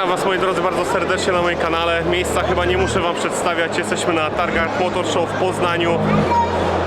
Witam Was moi drodzy bardzo serdecznie na moim kanale. Miejsca chyba nie muszę Wam przedstawiać. Jesteśmy na targach Motor Show w Poznaniu.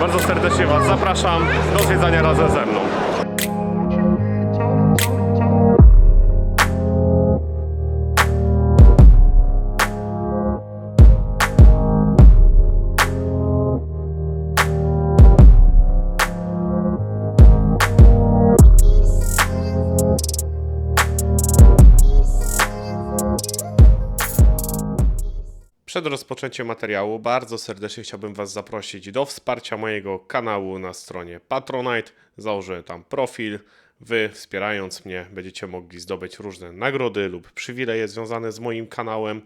Bardzo serdecznie Was zapraszam do zwiedzania razem ze mną. Przed rozpoczęciem materiału bardzo serdecznie chciałbym Was zaprosić do wsparcia mojego kanału na stronie Patronite. Założę tam profil. Wy wspierając mnie będziecie mogli zdobyć różne nagrody lub przywileje związane z moim kanałem,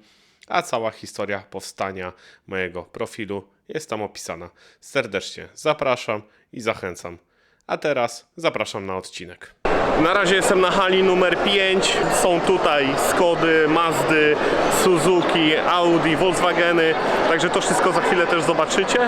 a cała historia powstania mojego profilu jest tam opisana. Serdecznie zapraszam i zachęcam. A teraz zapraszam na odcinek. Na razie jestem na hali numer 5. Są tutaj Skody, Mazdy, Suzuki, Audi, Volkswageny. Także to wszystko za chwilę też zobaczycie.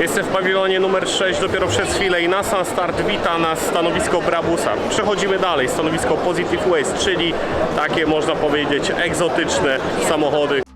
Jestem w pawilonie numer 6 dopiero przez chwilę i na sam start wita nas stanowisko Brabusa. Przechodzimy dalej, stanowisko Positive Waste, czyli takie można powiedzieć egzotyczne samochody.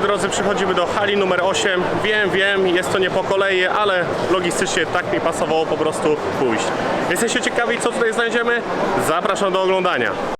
Drodzy, przechodzimy do hali numer 8. Wiem, wiem, jest to nie po kolei, ale logistycznie tak mi pasowało po prostu pójść. Jesteście ciekawi, co tutaj znajdziemy? Zapraszam do oglądania.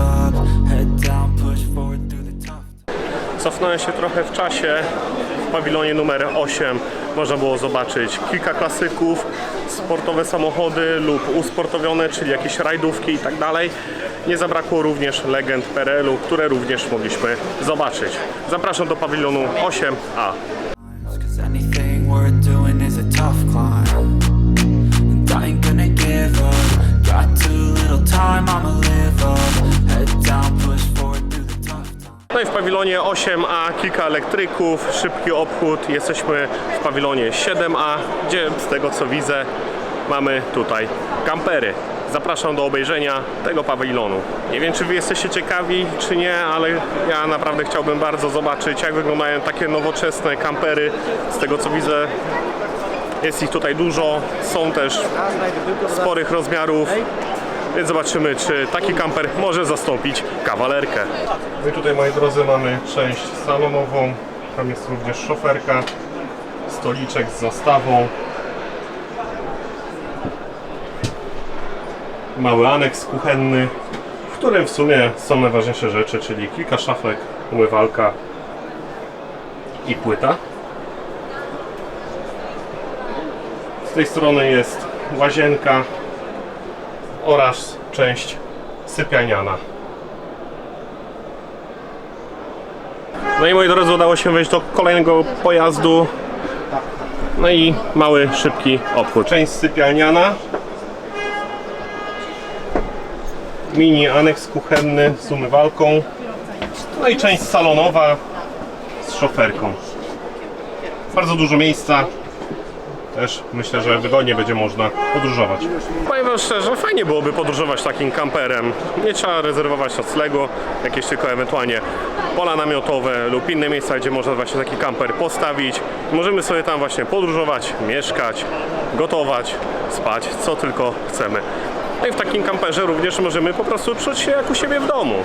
Cofnąłem się trochę w czasie. W pawilonie numer 8 można było zobaczyć kilka klasyków. sportowe samochody lub usportowione, czyli jakieś rajdówki i tak dalej. Nie zabrakło również legend PRL-u, które również mogliśmy zobaczyć. Zapraszam do pawilonu 8A. Cause anything worth doing is a tough climb And I ain't gonna give up Got too little time, I'ma live up Head down, push w pawilonie 8A kilka elektryków, szybki obchód. Jesteśmy w pawilonie 7A, gdzie z tego co widzę mamy tutaj kampery. Zapraszam do obejrzenia tego pawilonu. Nie wiem czy wy jesteście ciekawi czy nie, ale ja naprawdę chciałbym bardzo zobaczyć jak wyglądają takie nowoczesne kampery. Z tego co widzę jest ich tutaj dużo, są też sporych rozmiarów. Więc zobaczymy, czy taki kamper może zastąpić kawalerkę. My tutaj, moi drodzy, mamy część salonową. Tam jest również szoferka, stoliczek z zastawą. Mały aneks kuchenny, w którym w sumie są najważniejsze rzeczy, czyli kilka szafek, umywalka i płyta. Z tej strony jest łazienka, oraz część sypialniana. No i moi drodzy, udało się wejść do kolejnego pojazdu. No i mały, szybki obchód. Część sypialniana. Mini aneks kuchenny z umywalką. No i część salonowa z szoferką. Bardzo dużo miejsca. Też myślę, że wygodnie będzie można podróżować. Powiem wam szczerze, fajnie byłoby podróżować takim kamperem. Nie trzeba rezerwować noclegu, jakieś tylko ewentualnie pola namiotowe lub inne miejsca, gdzie można właśnie taki kamper postawić. Możemy sobie tam właśnie podróżować, mieszkać, gotować, spać, co tylko chcemy. No i w takim kamperze również możemy po prostu czuć się jak u siebie w domu.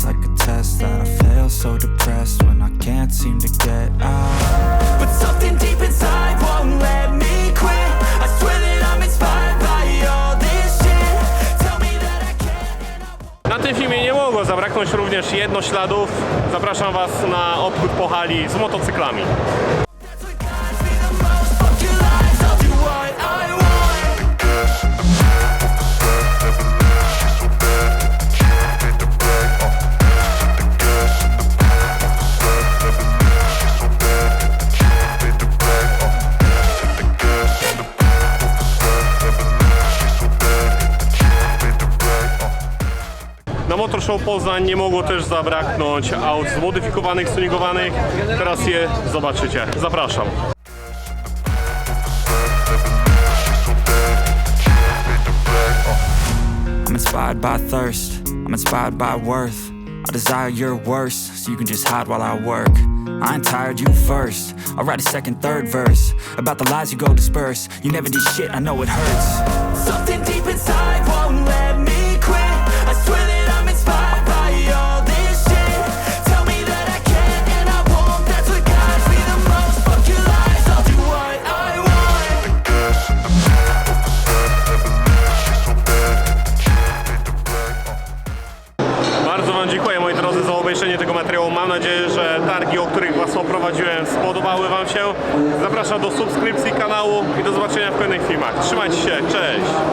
Feels like a test that I fail so depressed when I can't seem to get out But something deep inside won't let me quit I swear that I'm inspired by all this shit Tell me that I can't Na tym filmie nie mogło zabraknąć również jednośladów. Zapraszam Was na obchód po hali z motocyklami. Show Poznań nie mogło też zabraknąć aut zmodyfikowanych. Teraz je zobaczycie. Zapraszam. I'm inspired by thirst, I'm inspired by worth. I desire your worst, so you can just hide while I work. I ain't tired, you first. I'll write a second, third verse about the lies you go disperse. You never did shit, I know it hurts. Materiału. Mam nadzieję, że targi, o których Was oprowadziłem spodobały Wam się. Zapraszam do subskrypcji kanału i do zobaczenia w kolejnych filmach. Trzymajcie się, cześć!